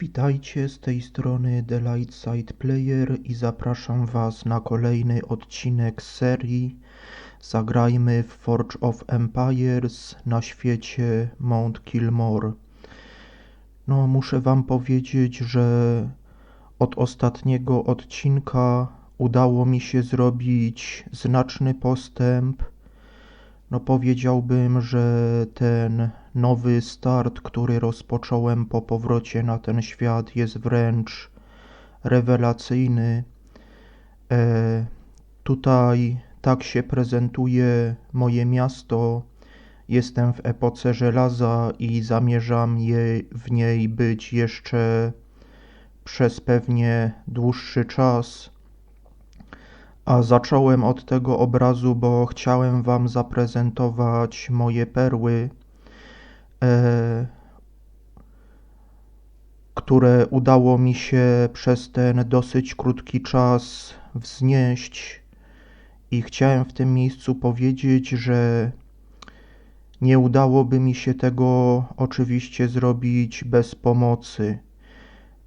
Witajcie z tej strony The Light Side Player i zapraszam Was na kolejny odcinek serii Zagrajmy w Forge of Empires na świecie Mount Kilmore. No, muszę Wam powiedzieć, że od ostatniego odcinka udało mi się zrobić znaczny postęp. No, powiedziałbym, że ten nowy start, który rozpocząłem po powrocie na ten świat, jest wręcz rewelacyjny. E, tutaj tak się prezentuje moje miasto. Jestem w epoce żelaza i zamierzam je, w niej być jeszcze przez pewnie dłuższy czas. A zacząłem od tego obrazu, bo chciałem Wam zaprezentować moje perły, które udało mi się przez ten dosyć krótki czas wznieść. I chciałem w tym miejscu powiedzieć, że nie udałoby mi się tego oczywiście zrobić bez pomocy.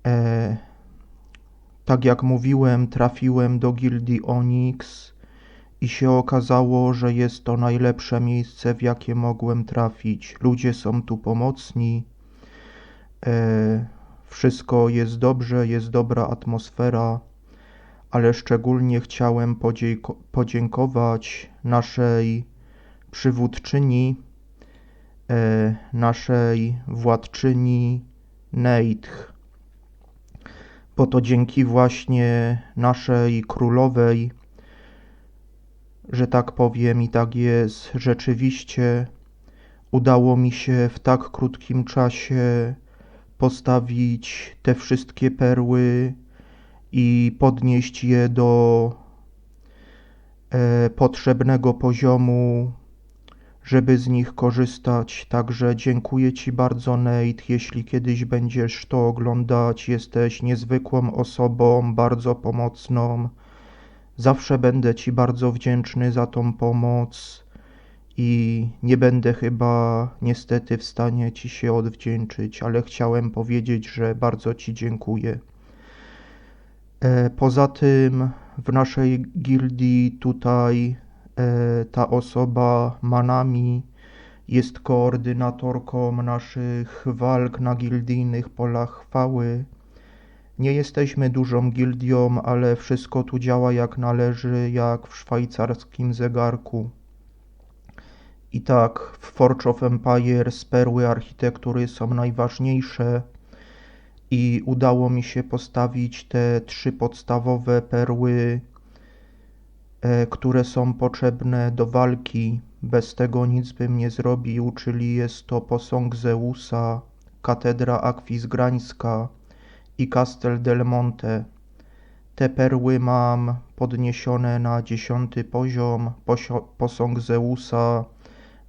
E, tak jak mówiłem, trafiłem do gildii Onyx i się okazało, że jest to najlepsze miejsce, w jakie mogłem trafić. Ludzie są tu pomocni, e, wszystko jest dobrze, jest dobra atmosfera, ale szczególnie chciałem podziękować naszej przywódczyni, e, naszej władczyni Neitch bo to dzięki właśnie naszej królowej, że tak powiem i tak jest, rzeczywiście udało mi się w tak krótkim czasie postawić te wszystkie perły i podnieść je do e, potrzebnego poziomu żeby z nich korzystać. Także dziękuję Ci bardzo, Nate. Jeśli kiedyś będziesz to oglądać, jesteś niezwykłą osobą, bardzo pomocną. Zawsze będę Ci bardzo wdzięczny za tą pomoc i nie będę chyba niestety w stanie Ci się odwdzięczyć, ale chciałem powiedzieć, że bardzo Ci dziękuję. E, poza tym w naszej gildii tutaj E, ta osoba Manami jest koordynatorką naszych walk na gildijnych polach chwały. Nie jesteśmy dużą gildią, ale wszystko tu działa jak należy, jak w szwajcarskim zegarku. I tak, w Forge of Empires perły architektury są najważniejsze i udało mi się postawić te trzy podstawowe perły E, które są potrzebne do walki. Bez tego nic bym nie zrobił, czyli jest to posąg Zeusa, katedra akwizgrańska i Castel del Monte. Te perły mam podniesione na dziesiąty poziom, posąg Zeusa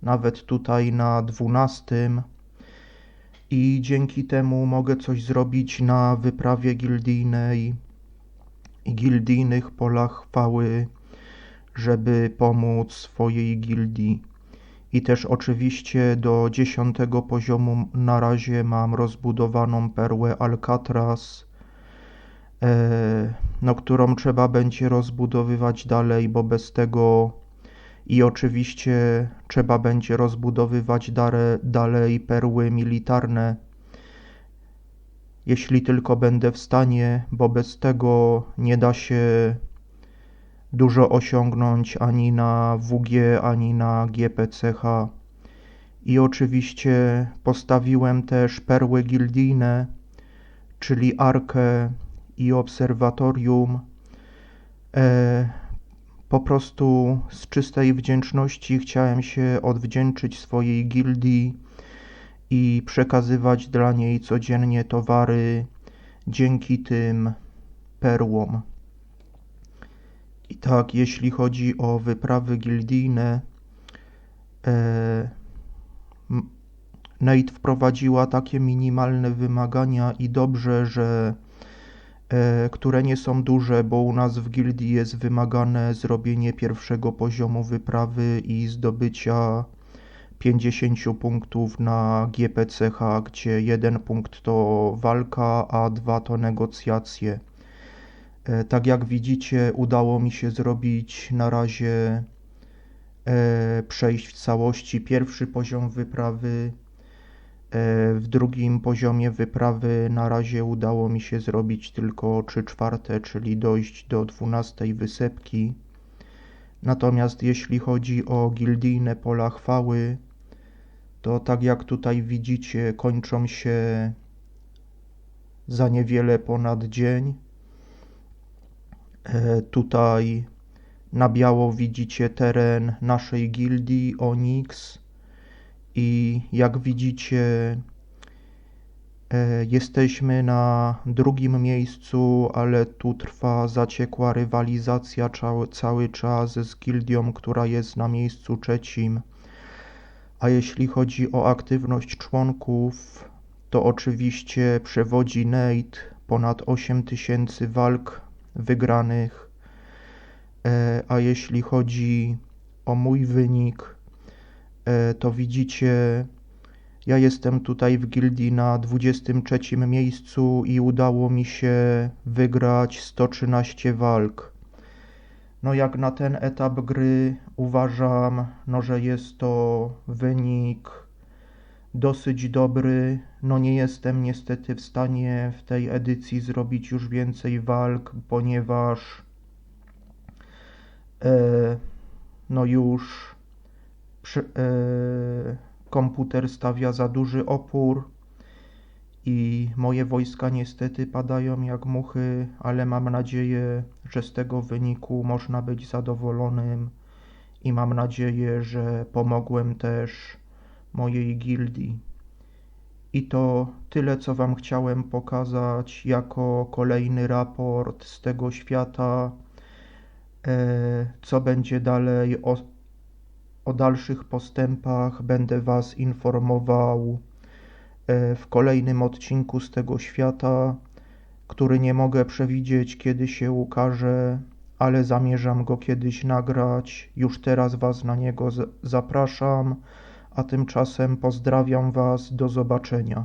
nawet tutaj na dwunastym i dzięki temu mogę coś zrobić na wyprawie gildijnej i polach chwały żeby pomóc swojej gildii. I też oczywiście do dziesiątego poziomu na razie mam rozbudowaną perłę Alcatraz, e, no, którą trzeba będzie rozbudowywać dalej, bo bez tego i oczywiście trzeba będzie rozbudowywać dare, dalej perły militarne, jeśli tylko będę w stanie, bo bez tego nie da się dużo osiągnąć ani na WG, ani na GPCH. I oczywiście postawiłem też perły gildijne, czyli arkę i obserwatorium. E, po prostu z czystej wdzięczności chciałem się odwdzięczyć swojej gildii i przekazywać dla niej codziennie towary dzięki tym perłom. I tak, jeśli chodzi o wyprawy gildijne, e, Nate wprowadziła takie minimalne wymagania i dobrze, że e, które nie są duże, bo u nas w gildii jest wymagane zrobienie pierwszego poziomu wyprawy i zdobycia 50 punktów na GPCH, gdzie jeden punkt to walka, a dwa to negocjacje. E, tak jak widzicie, udało mi się zrobić na razie e, przejść w całości pierwszy poziom wyprawy. E, w drugim poziomie wyprawy na razie udało mi się zrobić tylko 3 czwarte, czyli dojść do 12 wysepki. Natomiast jeśli chodzi o gildijne pola chwały, to tak jak tutaj widzicie, kończą się za niewiele ponad dzień. E, tutaj na biało widzicie teren naszej gildii Onyx i jak widzicie e, jesteśmy na drugim miejscu, ale tu trwa zaciekła rywalizacja cały, czas z gildią, która jest na miejscu trzecim. A jeśli chodzi o aktywność członków, to oczywiście przewodzi Nate ponad 8000 walk wygranych. E, a jeśli chodzi o mój wynik, e, to widzicie, ja jestem tutaj w gildii na 23 miejscu i udało mi się wygrać 113 walk. No jak na ten etap gry uważam, no że jest to wynik dosyć dobry. No nie jestem niestety w stanie w tej edycji zrobić już więcej walk, ponieważ e, no już przy, e, komputer stawia za duży opór i moje wojska niestety padają jak muchy, ale mam nadzieję, że z tego wyniku można być zadowolonym i mam nadzieję, że pomogłem też mojej gildii. I to tyle, co Wam chciałem pokazać jako kolejny raport z tego świata. E, co będzie dalej o, o dalszych postępach, będę Was informował e, w kolejnym odcinku z tego świata, który nie mogę przewidzieć, kiedy się ukaże, ale zamierzam go kiedyś nagrać. Już teraz Was na niego zapraszam a tymczasem pozdrawiam Was, do zobaczenia.